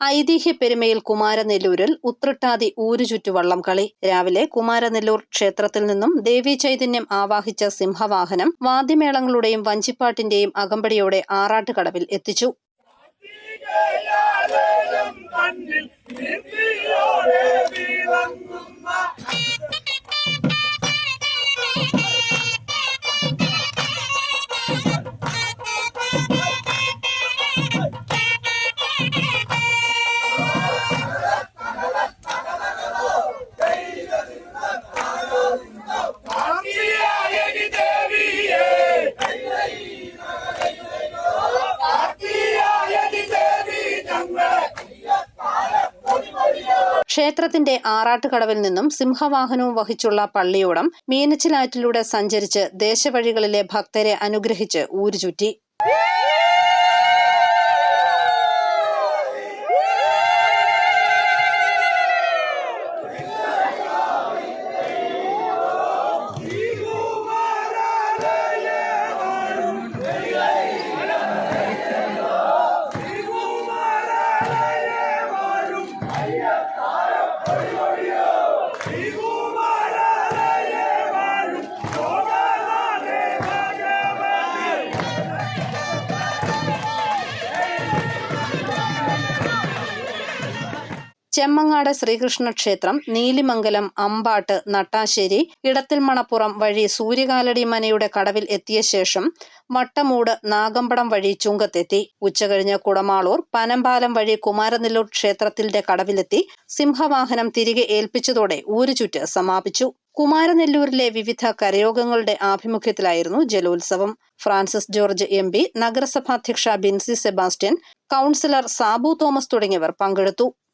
ഐതിഹ്യ പെരുമയിൽ കുമാരനെല്ലൂരിൽ ഉത്രട്ടാതി ഊരുചുറ്റു വള്ളം കളി. രാവിലെ കുമാരനെല്ലൂർ ക്ഷേത്രത്തിൽ നിന്നും ദേവീ ചൈതന്യം ആവാഹിച്ച സിംഹവാഹനം വാദ്യമേളങ്ങളുടെയും വഞ്ചിപ്പാട്ടിന്റെയും അകമ്പടിയോടെ ആറാട്ടുകടവിൽ എത്തിച്ചു. ക്ഷേത്രത്തിന്റെ ആറാട്ടുകടവിൽ നിന്നും സിംഹവാഹനവും വഹിച്ചുള്ള പള്ളിയോടം മീനച്ചിലാറ്റിലൂടെ സഞ്ചരിച്ച് ദേശവഴികളിലെ ഭക്തരെ അനുഗ്രഹിച്ച് ഊരുചുറ്റി. I am Hare Hare you. Chemmangad Sreekrishna ക്ഷേത്രം നീലിമംഗലം അമ്പാട്ട് നട്ടാശ്ശേരി ഇടത്തിൽ മണപ്പുറം വഴി സൂര്യകാലടി മനയുടെ കടവിൽ എത്തിയ ശേഷം വട്ടമൂട് നാഗമ്പടം വഴി ചുങ്കത്തെത്തി. ഉച്ചകഴിഞ്ഞ് കുടമാളൂർ പനമ്പാലം വഴി കുമാരനെല്ലൂർ ക്ഷേത്രത്തിന്റെ കടവിലെത്തി സിംഹവാഹനം തിരികെ ഏൽപ്പിച്ചതോടെ ഊരുചുറ്റ് സമാപിച്ചു. കുമാരനെല്ലൂരിലെ വിവിധ കരയോഗങ്ങളുടെ ആഭിമുഖ്യത്തിലായിരുന്നു ജലോത്സവം. Francis George M P നഗരസഭാധ്യക്ഷ Binsy Sebastian councillor Sabu Thomas തുടങ്ങിയവർ പങ്കെടുത്തു.